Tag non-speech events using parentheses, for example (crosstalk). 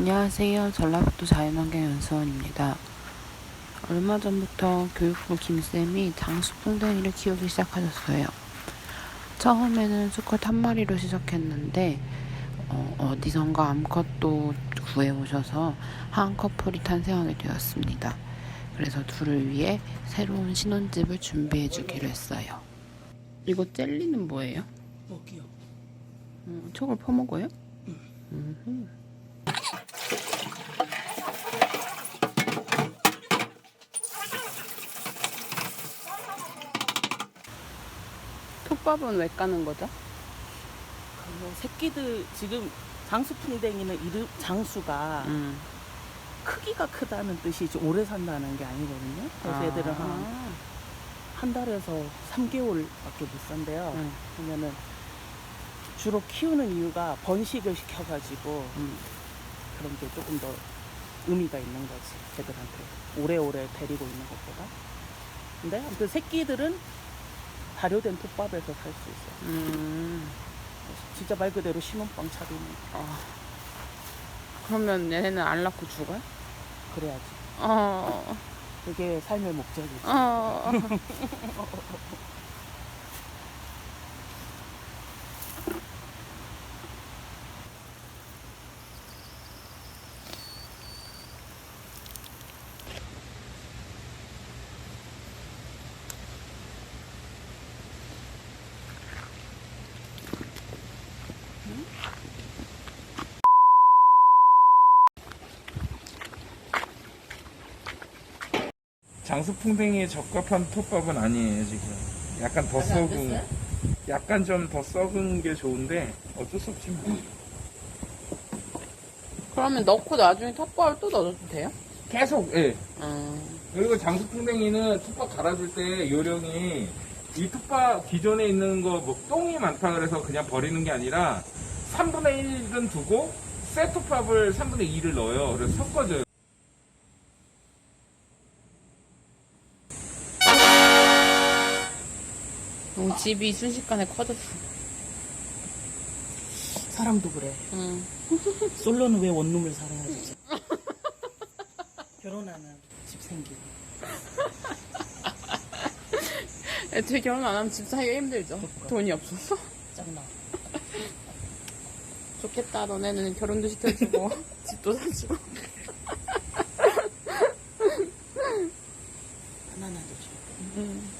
안녕하세요. 전라북도 자연환경연수원입니다. 얼마 전부터 교육부 김쌤이 장수풍뎅이를 키우기 시작하셨어요. 처음에는 수컷 한 마리로 시작했는데 어, 디선가 암컷도 구해오셔서 한 커플이 탄생하게 되었습니다. 그래서 둘을 위해 새로운 신혼집을 준비해 주기로 했어요. 이거 젤리는 뭐예요? 먹기요. 음, 촉을 퍼먹어요? 음 톱밥은 왜 까는 거죠? 그러면 새끼들 지금 장수풍뎅이는 이름 장수가 음. 크기가 크다는 뜻이지 오래 산다는 게 아니거든요. 그래서 애들은 한, 한 달에서 3개월밖에 못 산대요. 음. 그러면은 주로 키우는 이유가 번식을 시켜가지고 음. 그런 게 조금 더 의미가 있는 거지 애들한테 오래오래 데리고 있는 것보다. 근데 아무튼 새끼들은 발효된 톱밥에서 살 수 있어요. 음. 진짜 말 그대로 신혼방 차리는 어. 그러면 얘네는 안 낳고 죽어요? 그래야지. 어. 그게 삶의 목적이지. 어. (laughs) 장수풍뎅이에 적합한 톱밥은 아니에요 지금. 약간 더 썩은 약간 좀 더 썩은 게 좋은데 어쩔 수 없지 뭐. 그러면 넣고 나중에 톱밥을 또 넣어도 돼요? 계속 예. 음. 그리고 장수풍뎅이는 톱밥 갈아줄 때 요령이 이 톱밥 기존에 있는 거 뭐 똥이 많다 그래서 그냥 버리는 게 아니라 3분의 1은 두고 새 톱밥을 3분의 2를 넣어요. 그래서 섞어줘요 우리 집이 순식간에 커졌어. 사람도 그래. 응. 솔로는 왜 원룸을 사랑하지? (laughs) 결혼하면 집 생기고. (laughs) 애초에 결혼 안 하면 집 사기가 힘들죠. 그럴까? 돈이 없어서. 짱나. (laughs) 좋겠다. 너네는 결혼도 시켜주고 집도 사주고. 바나나도 주고. 응.